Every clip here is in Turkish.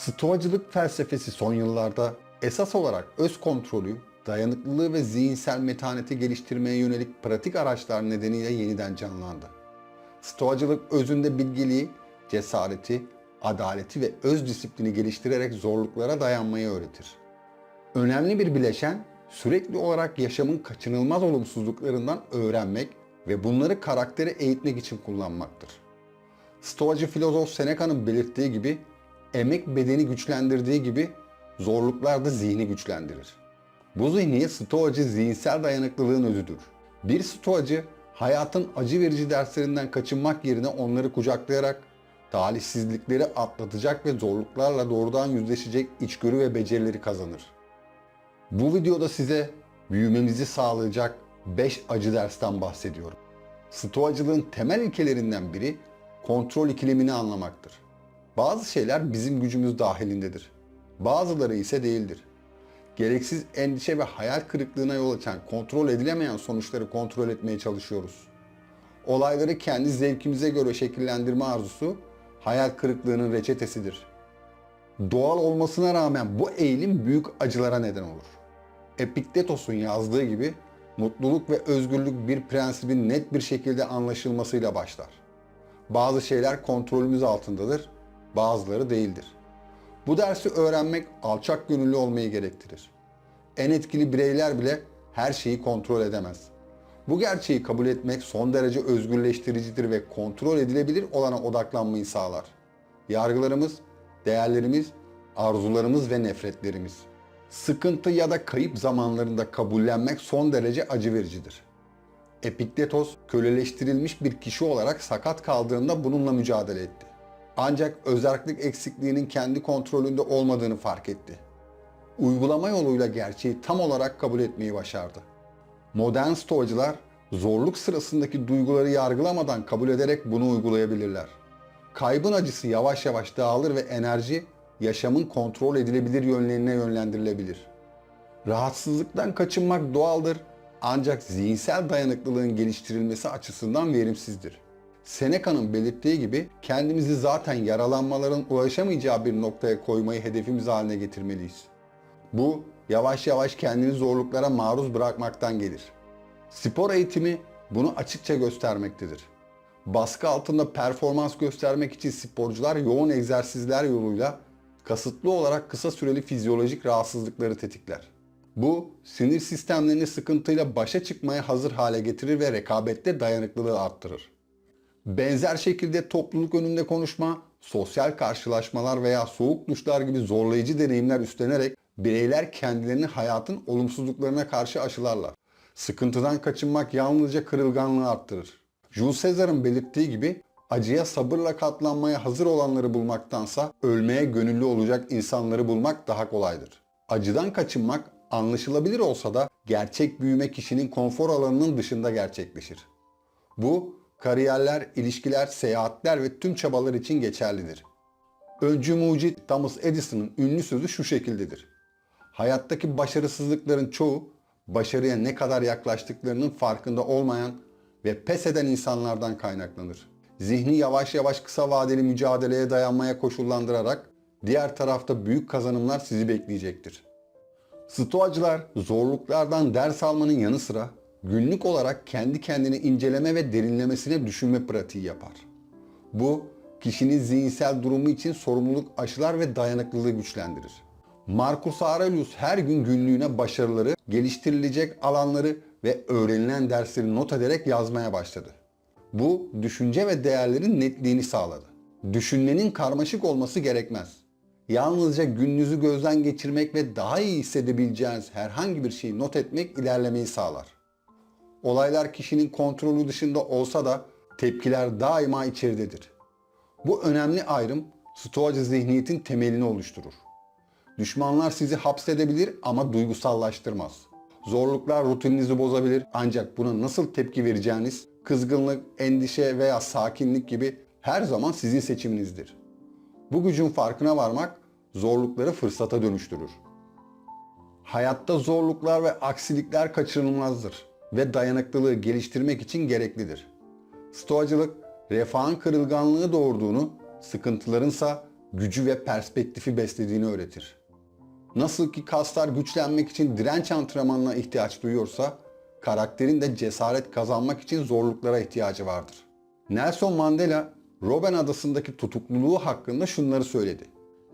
Stoacılık felsefesi son yıllarda esas olarak öz kontrolü, dayanıklılığı ve zihinsel metaneti geliştirmeye yönelik pratik araçlar nedeniyle yeniden canlandı. Stoacılık özünde bilgiliği, cesareti, adaleti ve öz disiplini geliştirerek zorluklara dayanmayı öğretir. Önemli bir bileşen sürekli olarak yaşamın kaçınılmaz olumsuzluklarından öğrenmek ve bunları karaktere eğitmek için kullanmaktır. Stoacı filozof Seneca'nın belirttiği gibi emek bedeni güçlendirdiği gibi zorluklar da zihni güçlendirir. Bu zihniyet stoacı zihinsel dayanıklılığın özüdür. Bir stoacı hayatın acı verici derslerinden kaçınmak yerine onları kucaklayarak talihsizlikleri atlatacak ve zorluklarla doğrudan yüzleşecek içgörü ve becerileri kazanır. Bu videoda size büyümemizi sağlayacak 5 acı dersten bahsediyorum. Stoacılığın temel ilkelerinden biri kontrol ikilemini anlamaktır. Bazı şeyler bizim gücümüz dahilindedir. Bazıları ise değildir. Gereksiz endişe ve hayal kırıklığına yol açan kontrol edilemeyen sonuçları kontrol etmeye çalışıyoruz. Olayları kendi zevkimize göre şekillendirme arzusu hayal kırıklığının reçetesidir. Doğal olmasına rağmen bu eğilim büyük acılara neden olur. Epiktetos'un yazdığı gibi mutluluk ve özgürlük bir prensibin net bir şekilde anlaşılmasıyla başlar. Bazı şeyler kontrolümüz altındadır, bazıları değildir. Bu dersi öğrenmek alçak gönüllü olmayı gerektirir. En etkili bireyler bile her şeyi kontrol edemez. Bu gerçeği kabul etmek son derece özgürleştiricidir ve kontrol edilebilir olana odaklanmayı sağlar. Yargılarımız, değerlerimiz, arzularımız ve nefretlerimiz. Sıkıntı ya da kayıp zamanlarında kabullenmek son derece acı vericidir. Epiktetos köleleştirilmiş bir kişi olarak sakat kaldığında bununla mücadele etti. Ancak özerklik eksikliğinin kendi kontrolünde olmadığını fark etti. Uygulama yoluyla gerçeği tam olarak kabul etmeyi başardı. Modern stoacılar zorluk sırasındaki duyguları yargılamadan kabul ederek bunu uygulayabilirler. Kaybın acısı yavaş yavaş dağılır ve enerji yaşamın kontrol edilebilir yönlerine yönlendirilebilir. Rahatsızlıktan kaçınmak doğaldır ancak zihinsel dayanıklılığın geliştirilmesi açısından verimsizdir. Seneca'nın belirttiği gibi kendimizi zaten yaralanmaların ulaşamayacağı bir noktaya koymayı hedefimiz haline getirmeliyiz. Bu yavaş yavaş kendini zorluklara maruz bırakmaktan gelir. Spor eğitimi bunu açıkça göstermektedir. Baskı altında performans göstermek için sporcular yoğun egzersizler yoluyla kasıtlı olarak kısa süreli fizyolojik rahatsızlıkları tetikler. Bu sinir sistemlerini sıkıntıyla başa çıkmaya hazır hale getirir ve rekabette dayanıklılığı arttırır. Benzer şekilde topluluk önünde konuşma, sosyal karşılaşmalar veya soğuk duşlar gibi zorlayıcı deneyimler üstlenerek bireyler kendilerini hayatın olumsuzluklarına karşı aşılarlar. Sıkıntıdan kaçınmak yalnızca kırılganlığı arttırır. Jules Caesar'ın belirttiği gibi acıya sabırla katlanmaya hazır olanları bulmaktansa ölmeye gönüllü olacak insanları bulmak daha kolaydır. Acıdan kaçınmak anlaşılabilir olsa da gerçek büyüme kişinin konfor alanının dışında gerçekleşir. Bu kariyerler, ilişkiler, seyahatler ve tüm çabalar için geçerlidir. Öncü mucit Thomas Edison'ın ünlü sözü şu şekildedir. Hayattaki başarısızlıkların çoğu başarıya ne kadar yaklaştıklarının farkında olmayan ve pes eden insanlardan kaynaklanır. Zihni yavaş yavaş kısa vadeli mücadeleye dayanmaya koşullandırarak diğer tarafta büyük kazanımlar sizi bekleyecektir. Stoacılar zorluklardan ders almanın yanı sıra günlük olarak kendi kendini inceleme ve derinlemesine düşünme pratiği yapar. Bu kişinin zihinsel durumu için sorumluluk aşılar ve dayanıklılığı güçlendirir. Marcus Aurelius her gün günlüğüne başarıları, geliştirilecek alanları ve öğrenilen dersleri not ederek yazmaya başladı. Bu düşünce ve değerlerin netliğini sağladı. Düşünmenin karmaşık olması gerekmez. Yalnızca gününüzü gözden geçirmek ve daha iyi hissedebileceğiniz herhangi bir şeyi not etmek ilerlemeyi sağlar. Olaylar kişinin kontrolü dışında olsa da tepkiler daima içeridedir. Bu önemli ayrım stoacı zihniyetin temelini oluşturur. Düşmanlar sizi hapsedebilir ama duygusallaştırmaz. Zorluklar rutininizi bozabilir ancak buna nasıl tepki vereceğiniz, kızgınlık, endişe veya sakinlik gibi her zaman sizin seçiminizdir. Bu gücün farkına varmak zorlukları fırsata dönüştürür. Hayatta zorluklar ve aksilikler kaçınılmazdır ve dayanıklılığı geliştirmek için gereklidir. Stoacılık, refahın kırılganlığı doğurduğunu, sıkıntılarınsa gücü ve perspektifi beslediğini öğretir. Nasıl ki kaslar güçlenmek için direnç antrenmanına ihtiyaç duyuyorsa, karakterin de cesaret kazanmak için zorluklara ihtiyacı vardır. Nelson Mandela, Robben adasındaki tutukluluğu hakkında şunları söyledi.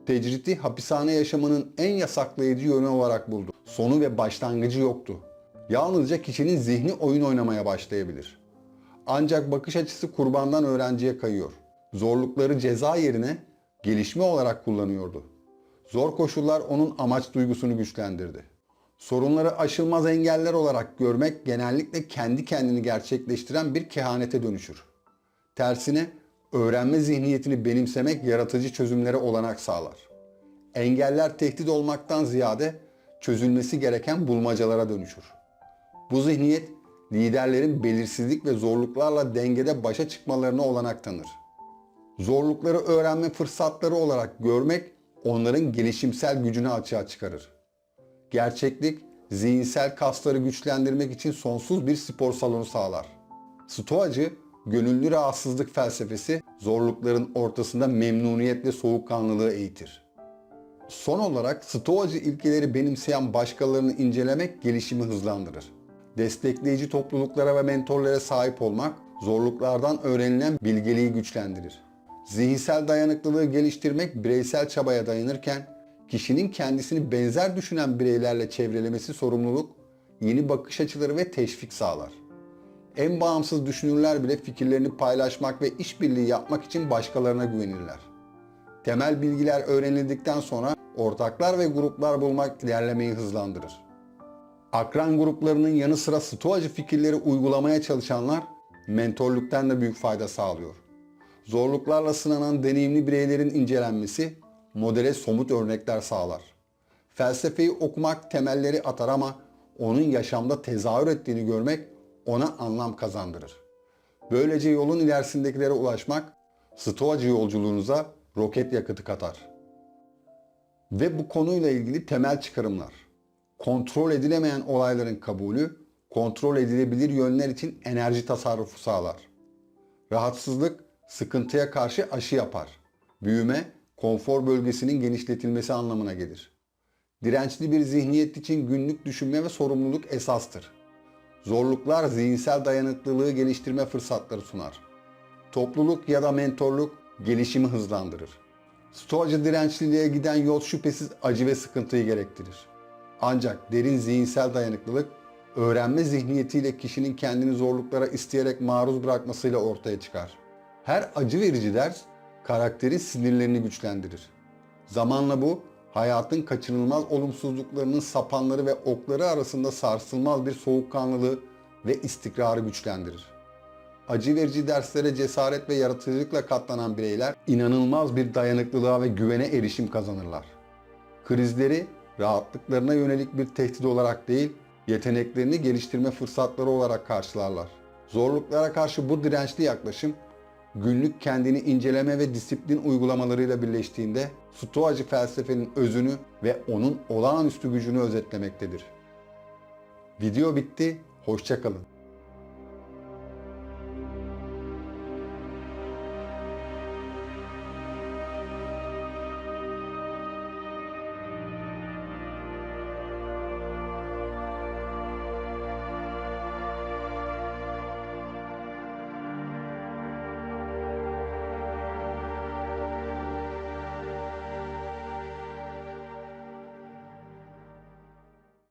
Tecriti hapishane yaşamının en yasaklayıcı yönü olarak buldu. Sonu ve başlangıcı yoktu. Yalnızca kişinin zihni oyun oynamaya başlayabilir. Ancak bakış açısı kurbandan öğrenciye kayıyor. Zorlukları ceza yerine gelişme olarak kullanıyordu. Zor koşullar onun amaç duygusunu güçlendirdi. Sorunları aşılmaz engeller olarak görmek genellikle kendi kendini gerçekleştiren bir kehanete dönüşür. Tersine öğrenme zihniyetini benimsemek yaratıcı çözümlere olanak sağlar. Engeller tehdit olmaktan ziyade çözülmesi gereken bulmacalara dönüşür. Bu zihniyet liderlerin belirsizlik ve zorluklarla dengede başa çıkmalarına olanak tanır. Zorlukları öğrenme fırsatları olarak görmek onların gelişimsel gücünü açığa çıkarır. Gerçeklik, zihinsel kasları güçlendirmek için sonsuz bir spor salonu sağlar. Stoacı, gönüllü rahatsızlık felsefesi zorlukların ortasında memnuniyetle soğukkanlılığı eğitir. Son olarak Stoacı ilkeleri benimseyen başkalarını incelemek gelişimi hızlandırır. Destekleyici topluluklara ve mentorlara sahip olmak zorluklardan öğrenilen bilgeliği güçlendirir. Zihinsel dayanıklılığı geliştirmek bireysel çabaya dayanırken kişinin kendisini benzer düşünen bireylerle çevrelemesi sorumluluk, yeni bakış açıları ve teşvik sağlar. En bağımsız düşünürler bile fikirlerini paylaşmak ve işbirliği yapmak için başkalarına güvenirler. Temel bilgiler öğrenildikten sonra ortaklar ve gruplar bulmak ilerlemeyi hızlandırır. Akran gruplarının yanı sıra stoacı fikirleri uygulamaya çalışanlar mentorluktan da büyük fayda sağlıyor. Zorluklarla sınanan deneyimli bireylerin incelenmesi modele somut örnekler sağlar. Felsefeyi okumak temelleri atar ama onun yaşamda tezahür ettiğini görmek ona anlam kazandırır. Böylece yolun ilerisindekilere ulaşmak stoacı yolculuğunuza roket yakıtı katar. Ve bu konuyla ilgili temel çıkarımlar. Kontrol edilemeyen olayların kabulü, kontrol edilebilir yönler için enerji tasarrufu sağlar. Rahatsızlık, sıkıntıya karşı aşı yapar. Büyüme, konfor bölgesinin genişletilmesi anlamına gelir. Dirençli bir zihniyet için günlük düşünme ve sorumluluk esastır. Zorluklar zihinsel dayanıklılığı geliştirme fırsatları sunar. Topluluk ya da mentorluk gelişimi hızlandırır. Stoacı dirençliliğe giden yol şüphesiz acı ve sıkıntıyı gerektirir. Ancak derin zihinsel dayanıklılık, öğrenme zihniyetiyle kişinin kendini zorluklara isteyerek maruz bırakmasıyla ortaya çıkar. Her acı verici ders, karakterin sinirlerini güçlendirir. Zamanla bu, hayatın kaçınılmaz olumsuzluklarının sapanları ve okları arasında sarsılmaz bir soğukkanlılığı ve istikrarı güçlendirir. Acı verici derslere cesaret ve yaratıcılıkla katlanan bireyler inanılmaz bir dayanıklılığa ve güvene erişim kazanırlar. Krizleri rahatlıklarına yönelik bir tehdit olarak değil, yeteneklerini geliştirme fırsatları olarak karşılarlar. Zorluklara karşı bu dirençli yaklaşım günlük kendini inceleme ve disiplin uygulamalarıyla birleştiğinde Stoacı felsefenin özünü ve onun olağanüstü gücünü özetlemektedir. Video bitti, hoşçakalın.